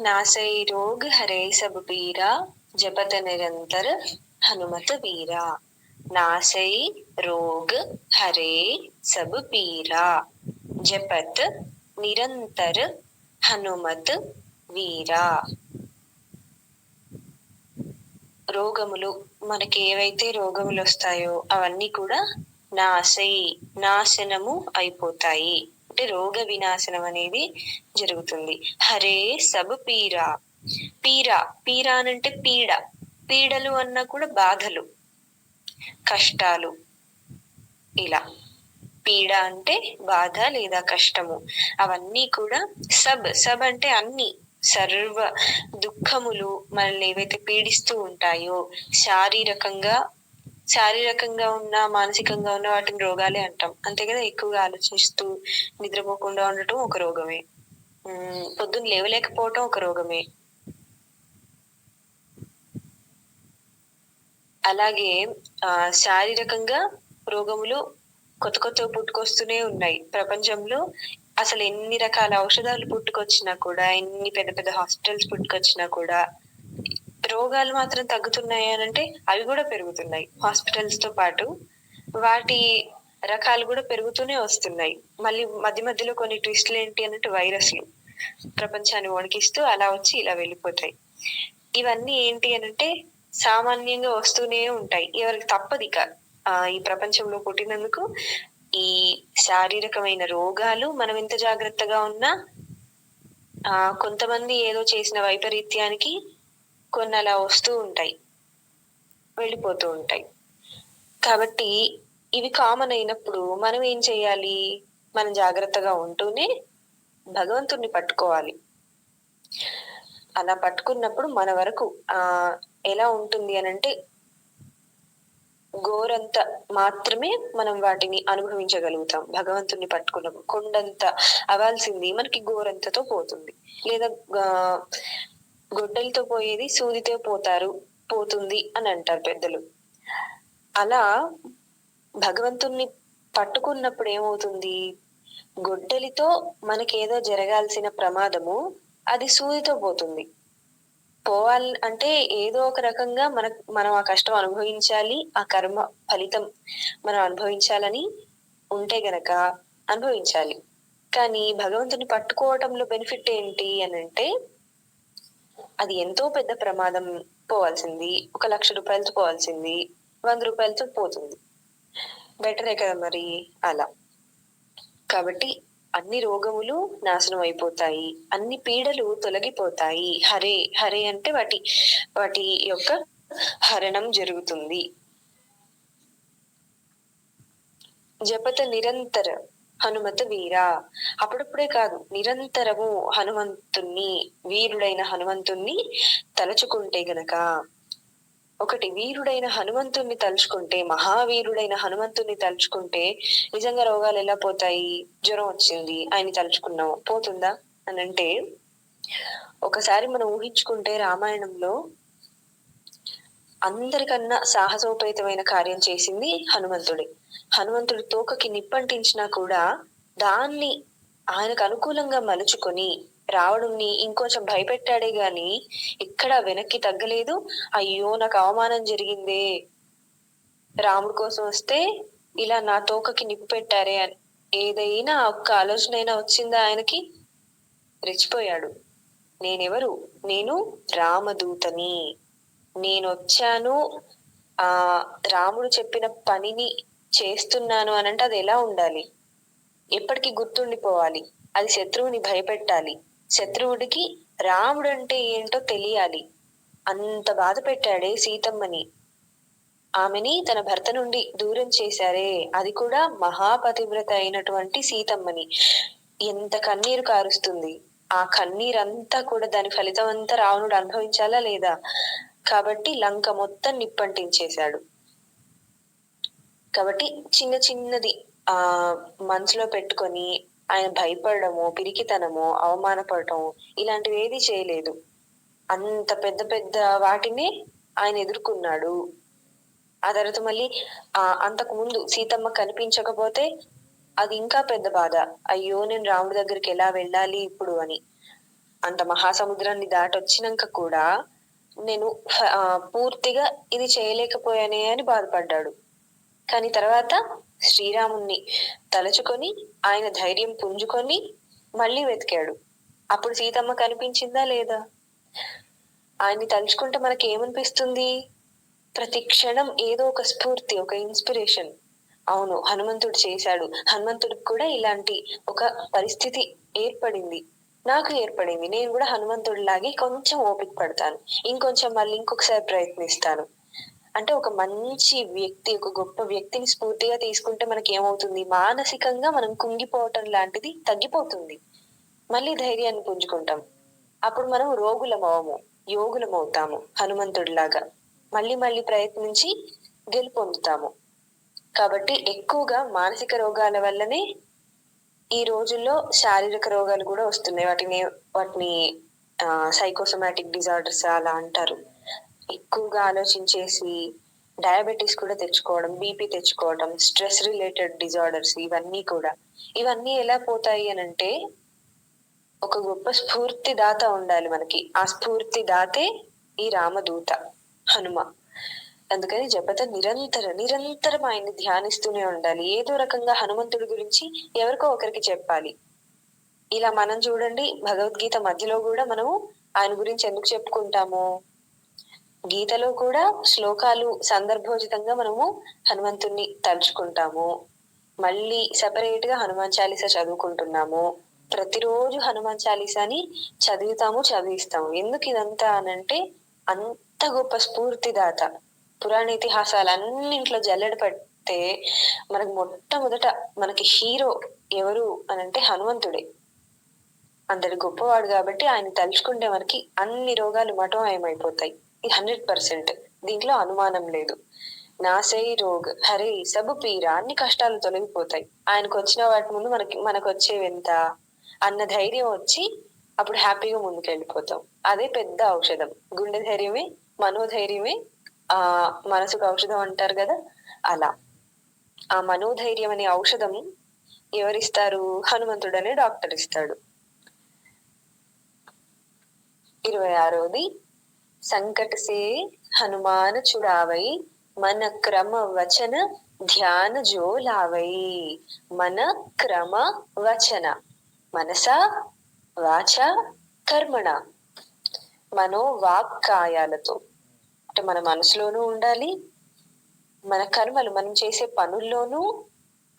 नासै रोग हरे सब पीरा जपत निरंतर हनुमत वीरा नासै रोग हरे सब पीरा जपत నిరంతర్ హనుమత్ వీరా రోగములు మనకి ఏవైతే రోగములు వస్తాయో అవన్నీ కూడా నాశై నాశనము అయిపోతాయి అంటే రోగ వినాశనం అనేది జరుగుతుంది. హరే సబ్ పీరా. పీరా పీరా అనంటే పీడ. పీడలు అన్నా కూడా బాధలు కష్టాలు. ఇలా. పీడ అంటే బాధ లేదా కష్టము. అవన్నీ కూడా సబ్ సబ్ అంటే అన్ని. సర్వ దుఃఖములు మనల్ని ఏవైతే పీడిస్తూ ఉంటాయో శారీరకంగా శారీరకంగా ఉన్న మానసికంగా ఉన్న వాటిని రోగాలే అంటాం. అంతే కదా ఎక్కువగా ఆలోచిస్తూ నిద్రపోకుండా ఉండటం ఒక రోగమే. పొద్దున్న లేవలేకపోవటం ఒక రోగమే. అలాగే ఆ శారీరకంగా రోగములు కొత్త కొత్త పుట్టుకొస్తూనే ఉన్నాయి. ప్రపంచంలో అసలు ఎన్ని రకాల ఔషధాలు పుట్టుకొచ్చినా కూడా ఎన్ని పెద్ద పెద్ద హాస్పిటల్స్ పుట్టుకొచ్చినా కూడా రోగాలు మాత్రం తగ్గుతున్నాయి అని అంటే అవి కూడా పెరుగుతున్నాయి. హాస్పిటల్స్తో పాటు వాటి రకాలు కూడా పెరుగుతూనే వస్తున్నాయి. మళ్ళీ మధ్య మధ్యలో కొన్ని ట్విస్ట్లు ఏంటి అన్నట్టు వైరస్లు ప్రపంచాన్ని వణికిస్తూ అలా వచ్చి ఇలా వెళ్ళిపోతాయి. ఇవన్నీ ఏంటి అని అంటే సామాన్యంగా వస్తూనే ఉంటాయి. ఎవరికి తప్పది ఇక. ఈ ప్రపంచంలో పుట్టినందుకు ఈ శారీరకమైన రోగాలు మనం ఎంత జాగ్రత్తగా ఉన్నా ఆ కొంతమంది ఏదో చేసిన వైపరీత్యానికి కొన్ని అలా వస్తూ ఉంటాయి. వెళ్ళిపోతూ ఉంటాయి. కాబట్టి ఇవి కామన్ అయినప్పుడు మనం ఏం చేయాలి? మనం జాగ్రత్తగా ఉంటూనే భగవంతుణ్ణి పట్టుకోవాలి. అలా పట్టుకున్నప్పుడు మన వరకు ఆ ఎలా ఉంటుంది అని అంటే గోరంత మాత్రమే మనం వాటిని అనుభవించగలుగుతాం. భగవంతుని పట్టుకున్నప్పుడు కొండంత అవ్వాల్సింది మనకి గోరంతతో పోతుంది. లేదా గొడ్డలతో పోయేది సూదితో పోతారు పోతుంది అని అంటారు పెద్దలు. అలా భగవంతుణ్ణి పట్టుకున్నప్పుడు ఏమవుతుంది? గొడ్డలితో మనకేదో జరగాల్సిన ప్రమాదము అది సూదితో పోతుంది. పోవాలి అంటే ఏదో ఒక రకంగా మన మనం ఆ కష్టం అనుభవించాలి ఆ కర్మ ఫలితం మనం అనుభవించాలని ఉంటే గనక అనుభవించాలి. కానీ భగవంతుని పట్టుకోవటంలో బెనిఫిట్ ఏంటి అని అంటే అది ఎంతో పెద్ద ప్రమాదం పోవాల్సింది. ఒక లక్ష రూపాయలతో పోవాల్సింది. వంద రూపాయలతో పోతుంది. బెటరే కదా మరి అలా. కాబట్టి అన్ని రోగములు నాశనం అయిపోతాయి. అన్ని పీడలు తొలగిపోతాయి. హరే హరే అంటే వాటి వాటి యొక్క హరణం జరుగుతుంది. జపత నిరంతర హనుమత వీరా. అప్పుడప్పుడే కాదు నిరంతరము హనుమంతుణ్ణి వీరుడైన హనుమంతుణ్ణి తలుచుకుంటే గనక ఒకటి వీరుడైన హనుమంతుణ్ణి తలుచుకుంటే మహావీరుడైన హనుమంతుణ్ణి తలుచుకుంటే నిజంగా రోగాలు ఎలా పోతాయి? జ్వరం వచ్చింది ఆయన తలుచుకున్నాం. పోతుందా? అని అంటే ఒకసారి మనం ఊహించుకుంటే రామాయణంలో అందరికన్నా సాహసోపేతమైన కార్యం చేసింది హనుమంతుడే. హనుమంతుడి తోకకి నిప్పంటించినా కూడా దాన్ని ఆయనకు అనుకూలంగా మలుచుకొని రావణుణ్ణి ఇంకొంచెం భయపెట్టాడే గాని ఎక్కడా వెనక్కి తగ్గలేదు. అయ్యో నాకు అవమానం జరిగిందే. రాముడి కోసం వస్తే ఇలా నా తోకకి నిప్పు పెట్టారే అని. ఏదైనా ఒక్క ఆలోచన అయినా వచ్చిందా ఆయనకి? రెచ్చిపోయాడు. నేనెవరు? నేను రామదూతని. నేను వచ్చాను ఆ రాముడు చెప్పిన పనిని చేస్తున్నాను అనంటే అది ఎలా ఉండాలి? ఎప్పటికీ గుర్తుండిపోవాలి. అది శత్రువుని భయపెట్టాలి. శత్రువుడికి రాముడు అంటే ఏంటో తెలియాలి. అంత బాధ పెట్టాడే సీతమ్మని. ఆమెని తన భర్త నుండి దూరం చేశారే. అది కూడా మహాపతివ్రత అయినటువంటి సీతమ్మని. ఎంత కన్నీరు కారుస్తుంది. ఆ కన్నీరంతా కూడా దాని ఫలితం అంతా రావణుడు అనుభవించాలా లేదా? కాబట్టి లంక మొత్తం నిప్పంటించేశాడు. కాబట్టి చిన్న చిన్నది ఆ మనసులో పెట్టుకొని ఆయన భయపడము పిరికితనము అవమానపడటము ఇలాంటివి ఏది చేయలేదు. అంత పెద్ద పెద్ద వాటిని ఆయన ఎదుర్కొన్నాడు. ఆ తర్వాత మళ్ళీ ఆ అంతకు ముందు సీతమ్మ కనిపించకపోతే అది ఇంకా పెద్ద బాధ. అయ్యో నేను రాముడి దగ్గరికి ఎలా వెళ్ళాలి ఇప్పుడు అని. అంత మహాసముద్రాన్ని దాటొచ్చినాక కూడా నేను పూర్తిగా ఇది చేయలేకపోయానే అని బాధపడ్డాడు. కానీ తర్వాత శ్రీరాముణ్ణి తలుచుకొని ఆయన ధైర్యం పుంజుకొని మళ్ళీ వెతికాడు. అప్పుడు సీతమ్మ కనిపించిందా లేదా? ఆయన్ని తలుచుకుంటే మనకి ఏమనిపిస్తుంది ప్రతి క్షణం ఏదో ఒక స్ఫూర్తి ఒక ఇన్స్పిరేషన్. అవును హనుమంతుడు చేశాడు. హనుమంతుడికి కూడా ఇలాంటి ఒక పరిస్థితి ఏర్పడింది. నాకు ఏర్పడింది. నేను కూడా హనుమంతుడిలాగే కొంచెం ఓపిక పడతాను. ఇంకొంచెం మళ్ళీ ఇంకొకసారి ప్రయత్నిస్తాను. అంటే ఒక మంచి వ్యక్తి ఒక గొప్ప వ్యక్తిని స్ఫూర్తిగా తీసుకుంటే మనకి ఏమవుతుంది మానసికంగా మనం కుంగిపోవటం లాంటిది తగ్గిపోతుంది. మళ్ళీ ధైర్యాన్ని పుంజుకుంటాం. అప్పుడు మనం రోగులమవము యోగులమవుతాము హనుమంతుడిలాగా. మళ్ళీ మళ్ళీ ప్రయత్నించి గెలుపొందుతాము. కాబట్టి ఎక్కువగా మానసిక రోగాల వల్లనే ఈ రోజుల్లో శారీరక రోగాలు కూడా వస్తున్నాయి. వాటిని వాటిని సైకోసమాటిక్ డిజార్డర్స్ అలా అంటారు. ఎక్కువగా ఆలోచించేసి డయాబెటీస్ కూడా తెచ్చుకోవడం బీపీ తెచ్చుకోవడం స్ట్రెస్ రిలేటెడ్ డిజార్డర్స్ ఇవన్నీ కూడా. ఇవన్నీ ఎలా పోతాయి అని అంటే ఒక గొప్ప స్ఫూర్తి దాత ఉండాలి మనకి. ఆ స్ఫూర్తి దాతే ఈ రామదూత హనుమ. అందుకని జపత నిరంతర నిరంతరం ఆయన్ని ధ్యానిస్తూనే ఉండాలి. ఏదో రకంగా హనుమంతుడి గురించి ఎవరికో ఒకరికి చెప్పాలి. ఇలా మనం చూడండి భగవద్గీత మధ్యలో కూడా మనము ఆయన గురించి ఎందుకు చెప్పుకుంటాము? గీతలో కూడా శ్లోకాలు సందర్భోచితంగా మనము హనుమంతుణ్ణి తలుచుకుంటాము. మళ్ళీ సపరేట్గా హనుమాన్ చాలీస చదువుకుంటున్నాము. ప్రతిరోజు హనుమాన్ చాలీసాని చదువుతాము చదివిస్తాము. ఎందుకు ఇదంతా అనంటే అంత గొప్ప స్ఫూర్తిదాత పురాణ ఇతిహాసాలు అన్నింట్లో జల్లెడ పడితే మనకు మొట్టమొదట మనకి హీరో ఎవరు అని అంటే హనుమంతుడే. అందరి గొప్పవాడు కాబట్టి ఆయన తలుచుకుంటే మనకి అన్ని రోగాలు మటోమయమైపోతాయి. ఇది హండ్రెడ్ పర్సెంట్ దీంట్లో అనుమానం లేదు. నాసై రోగ్ హరే సబు పీర అన్ని కష్టాలు తొలగిపోతాయి. ఆయనకు వచ్చిన వాటి ముందు మనకి మనకు వచ్చేవెంత అన్న ధైర్యం వచ్చి అప్పుడు హ్యాపీగా ముందుకు వెళ్ళిపోతాం అదే పెద్ద ఔషధం. గుండె ధైర్యమే మనోధైర్యమే ఆ మనసుకు ఔషధం అంటారు కదా? అలా. ఆ మనోధైర్యం అనే ఔషధం ఎవరిస్తారు? హనుమంతుడు అనే డాక్టర్ ఇస్తాడు. ఇరవై ఆరోది సంకట సే హనుమాన్ చుడావై మన క్రమ వచన ధ్యాన జోలావై. మన క్రమ వచన మనస వాచ కర్మణ. మనో వాక్కాయాలతో అంటే మన మనసులోనూ ఉండాలి. మన కర్మలు మనం చేసే పనుల్లోనూ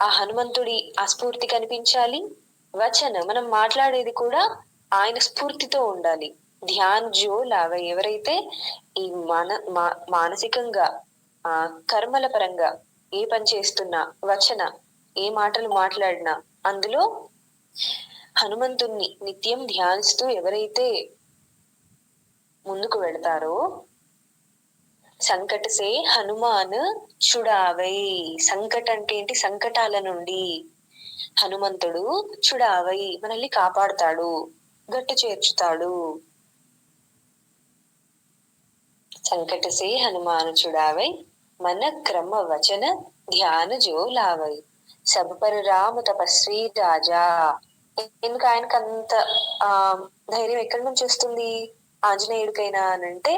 ఆ హనుమంతుడి ఆ స్ఫూర్తి కనిపించాలి. వచన మనం మాట్లాడేది కూడా ఆయన స్ఫూర్తితో ఉండాలి. ధ్యాన్ జో లాగా ఎవరైతే ఈ మన మానసికంగా ఆ కర్మల పరంగా ఏ పని చేస్తున్నా వచన ఏ మాటలు మాట్లాడినా అందులో హనుమంతుణ్ణి నిత్యం ధ్యానిస్తూ ఎవరైతే ముందుకు వెళతారో సంకటసే హనుమాన్ చుడావై. సంకట అంటే ఏంటి? సంకటాల నుండి హనుమంతుడు చుడావై. మనల్ని కాపాడుతాడు. గట్టు చేర్చుతాడు. సంకటసే హనుమాన్ చుడావై. మన క్రమ వచన ధ్యాన జోలావై. లావై రామ తపస్వి రాజా. ఎందుకు ఆయనకు అంత ఆ ధైర్యం ఎక్కడి నుంచి వస్తుంది? ఆంజనేయుడికైనా అని అంటే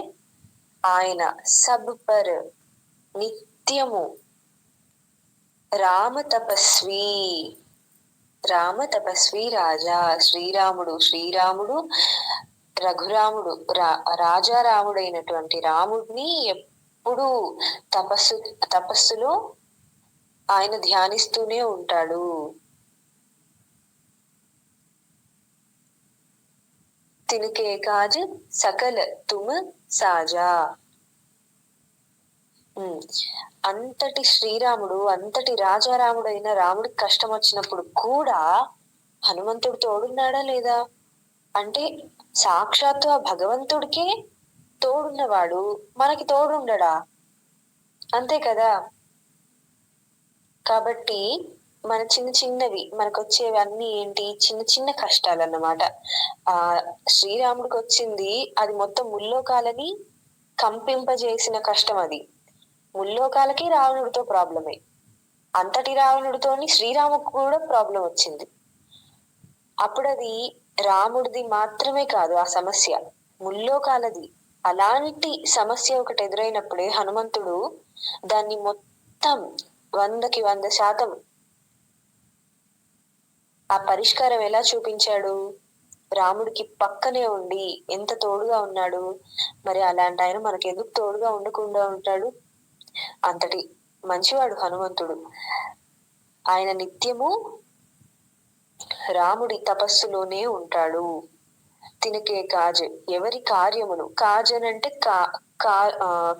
ఆయన సబ్ పర్ నిత్యము. రామ తపస్వి. రామ తపస్వి రాజా. శ్రీరాముడు శ్రీరాముడు రఘురాముడు రా రాజారాముడైనటువంటి రాముడిని ఎప్పుడు తపస్సు తపస్సులో ఆయన ధ్యానిస్తూనే ఉంటాడు. తినకే కాజ్ సకల తుమ సాజా. అంతటి శ్రీరాముడు అంతటి రాజారాముడు అయిన రాముడికి కష్టం వచ్చినప్పుడు కూడా హనుమంతుడు తోడున్నాడా లేదా? అంటే సాక్షాత్తు ఆ భగవంతుడికే తోడున్నవాడు. మనకి తోడుండడా? అంతే కదా? కాబట్టి మన చిన్న చిన్నవి మనకు వచ్చేవి అన్ని ఏంటి? చిన్న చిన్న కష్టాలు అన్నమాట ఆ శ్రీరాముడికి వచ్చింది అది మొత్తం ముల్లోకాలని కంపింపజేసిన కష్టం అది. ముల్లోకాలకి రావణుడితో ప్రాబ్లమే. అంతటి రావణుడితోని శ్రీరాముకు కూడా ప్రాబ్లం వచ్చింది అప్పుడు అది రాముడిది మాత్రమే కాదు ఆ సమస్య. ముల్లోకాలది. అలాంటి సమస్య ఒకటి ఎదురైనప్పుడే హనుమంతుడు దాన్ని మొత్తం వందకి వంద శాతం ఆ పరిష్కారం ఎలా చూపించాడు? రాముడికి పక్కనే ఉండి ఎంత తోడుగా ఉన్నాడు? మరి అలాంటి ఆయన మనకి ఎందుకు తోడుగా ఉండకుండా ఉంటాడు? అంతటి మంచివాడు హనుమంతుడు. ఆయన నిత్యము రాముడి తపస్సులోనే ఉంటాడు. తినకే కాజ్ ఎవరి కార్యములు? కాజ్ అని అంటే కా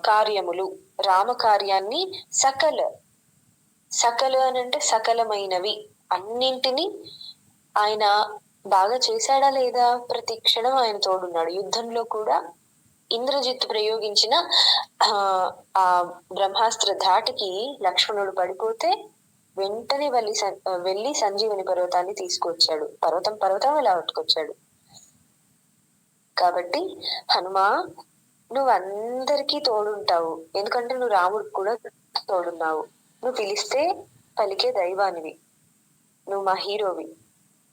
కార్యములు. రామ కార్యాన్ని సకల సకలు అని అంటే సకలమైనవి. అన్నింటినీ ఆయన బాగా చేశాడా లేదా? ప్రతి క్షణం ఆయన తోడున్నాడు. యుద్ధంలో కూడా ఇంద్రజిత్ ప్రయోగించిన ఆ బ్రహ్మాస్త్ర ధాటికి లక్ష్మణుడు పడిపోతే వెంటనే వెళ్ళి వెళ్ళి సంజీవని పర్వతాన్ని తీసుకొచ్చాడు. పర్వతం పర్వతం ఇలా పట్టుకొచ్చాడు. కాబట్టి హనుమా నువ్వు అందరికీ తోడుంటావు. ఎందుకంటే నువ్వు రాముడికి కూడా తోడున్నావు. నువ్వు పిలిస్తే పలికే దైవానివి. నువ్వు మా హీరోవి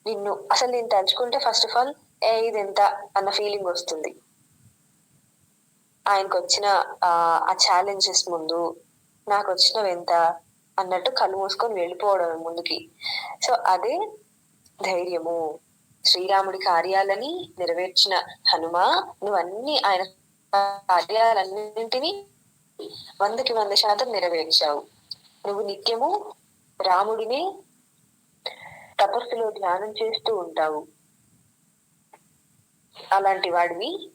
నిన్ను అసలు నేను తలుచుకుంటే ఫస్ట్ ఆఫ్ ఆల్ ఏ ఇది ఎంత అన్న ఫీలింగ్ వస్తుంది. ఆయనకు వచ్చిన ఆ ఛాలెంజెస్ ముందు నాకు వచ్చినవి ఎంత అన్నట్టు కళ్ళు మూసుకొని వెళ్ళిపోవడం ముందుకి. సో అదే ధైర్యము. శ్రీరాముడి కార్యాలని నెరవేర్చిన హనుమ నువ్వన్నీ ఆయన కార్యాలన్నింటినీ వందకి వంద శాతం నెరవేర్చావు. నువ్వు నిత్యము రాముడిని తపస్సులో ధ్యానం చేస్తూ ఉంటావు. అలాంటి వాడివి.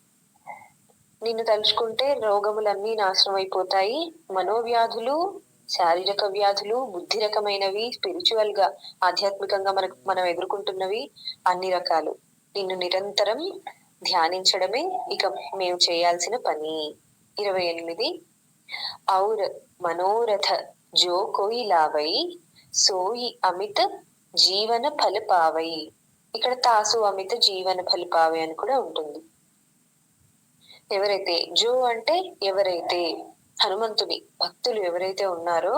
నిన్ను తలుచుకుంటే రోగములన్నీ నాశనం అయిపోతాయి మనోవ్యాధులు శారీరక వ్యాధులు బుద్ధి రకమైనవి స్పిరిచువల్గా ఆధ్యాత్మికంగా మనకు మనం ఎదుర్కొంటున్నవి అన్ని రకాలు. నిన్ను నిరంతరం ధ్యానించడమే ఇక మేము చేయాల్సిన పని. ఇరవై ఎనిమిది. ఔర్ మనోరథ జో కోయి లావై సోయి అమిత జీవన ఫలపావై ఇక్కడ తాసు అమిత జీవన ఫలిపావై అని కూడా ఉంటుంది. ఎవరైతే జో అంటే ఎవరైతే హనుమంతుని భక్తులు ఎవరైతే ఉన్నారో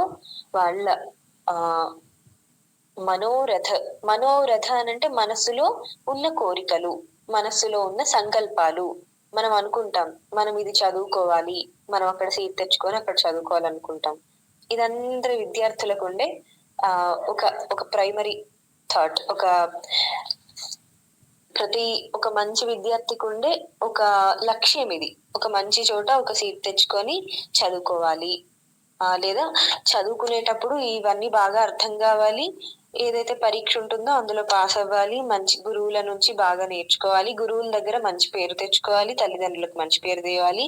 వాళ్ళ ఆ మనోరథ మనోరథ అని అంటే మనసులో ఉన్న కోరికలు మనస్సులో ఉన్న సంకల్పాలు. మనం అనుకుంటాం మనం ఇది చదువుకోవాలి మనం అక్కడ సీట్ తెచ్చుకొని అక్కడ చదువుకోవాలనుకుంటాం. ఇదందరి విద్యార్థులకు ఉండే ఒక ఒక ప్రైమరీ థాట్ ఒక ప్రతి ఒక మంచి విద్యార్థికి ఉండే ఒక లక్ష్యం ఇది. ఒక మంచి చోట ఒక సీట్ తెచ్చుకొని చదువుకోవాలి. లేదా చదువుకునేటప్పుడు ఇవన్నీ బాగా అర్థం కావాలి. ఏదైతే పరీక్ష ఉంటుందో అందులో పాస్ అవ్వాలి. మంచి గురువుల నుంచి బాగా నేర్చుకోవాలి. గురువుల దగ్గర మంచి పేరు తెచ్చుకోవాలి. తల్లిదండ్రులకు మంచి పేరు తేవాలి.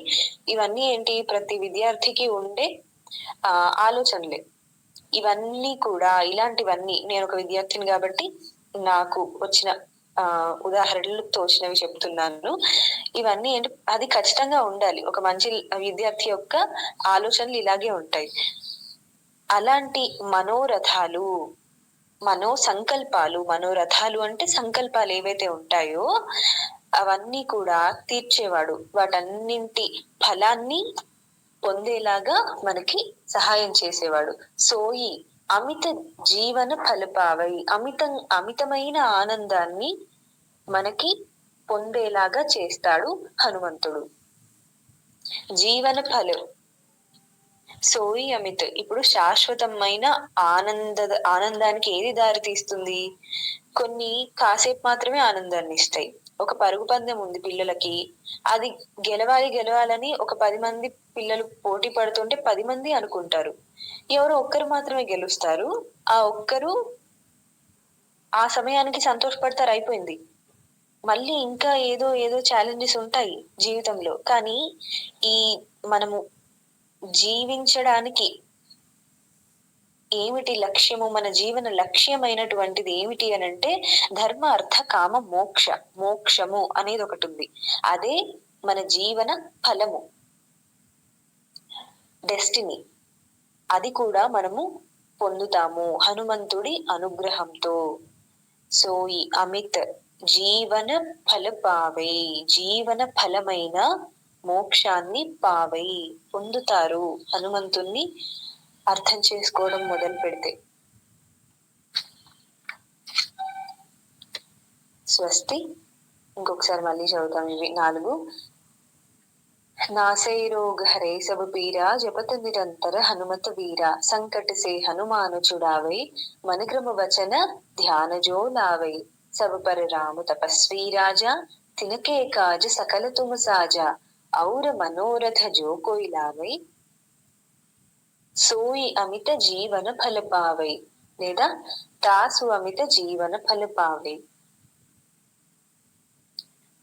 ఇవన్నీ ఏంటి? ప్రతి విద్యార్థికి ఉండే ఆలోచనలే. ఇవన్నీ కూడా ఇలాంటివన్నీ నేను ఒక విద్యార్థిని కాబట్టి నాకు వచ్చిన ఆ ఉదాహరణలు తోచినవి చెప్తున్నాను. ఇవన్నీ ఏంటి అది ఖచ్చితంగా ఉండాలి. ఒక మంచి విద్యార్థి యొక్క ఆలోచనలు ఇలాగే ఉంటాయి. అలాంటి మనోరథాలు మనో సంకల్పాలు మనోరథాలు అంటే సంకల్పాలు ఏవైతే ఉంటాయో అవన్నీ కూడా తీర్చేవాడు. వాటన్నింటి ఫలాన్ని పొందేలాగా మనకి సహాయం చేసేవాడు. సోయి అమిత జీవన ఫలపావై అమిత అమితమైన ఆనందాన్ని మనకి పొందేలాగా చేస్తాడు హనుమంతుడు. జీవన ఫలం. సోయి అమిత్ ఇప్పుడు శాశ్వతమైన ఆనంద ఆనందానికి ఏది దారి తీస్తుంది కొన్ని కాసేపు మాత్రమే ఆనందాన్ని ఇస్తాయి ఒక పరుగు పందెం ఉంది పిల్లలకి. అది గెలవాలి గెలవాలని ఒక పది మంది పిల్లలు పోటీ పడుతుంటే పది మంది అనుకుంటారు. ఎవరు ఒక్కరు మాత్రమే గెలుస్తారు. ఆ ఒక్కరు ఆ సమయానికి సంతోషపడతారు అయిపోయింది. మళ్ళీ ఇంకా ఏదో ఏదో ఛాలెంజెస్ ఉంటాయి జీవితంలో. కానీ ఈ మనము జీవించడానికి ఏమిటి లక్ష్యము? మన జీవన లక్ష్యమైనటువంటిది ఏమిటి అని అంటే ధర్మ అర్థ కామ మోక్ష మోక్షము అనేది ఒకటి ఉంది. అదే మన జీవన ఫలము. డెస్టినీ అది కూడా మనము పొందుతాము హనుమంతుడి అనుగ్రహంతో. సో ఈ అమిత్ జీవన ఫల పావై జీవన ఫలమైన మోక్షాన్ని పావై పొందుతారు హనుమంతుణ్ణి అర్థం చేసుకోవడం మొదలు పెడితే. స్వస్తి. ఇంకొకసారి మళ్ళీ చదువుతాం ఇవి. నాలుగు. నాసైరోగ హరే సబు పీరా జపత నిరంతర హనుమత వీర. సంకట సే హనుమాను చుడావై. మనుగ్రమ వచన ధ్యాన జో లావై సబ పర రాము తపస్వీ రాజా. తినకే కాజ సకల తుమ సాజా. ఔర మనోరథ జో కోయిలావై. ಸೋಯಿ ಅಮಿತ ಜೀವನ ಫಲಪಾವೈ లేదా తాసు అమిత జీవన ఫలపావే.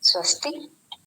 స్వస్తి.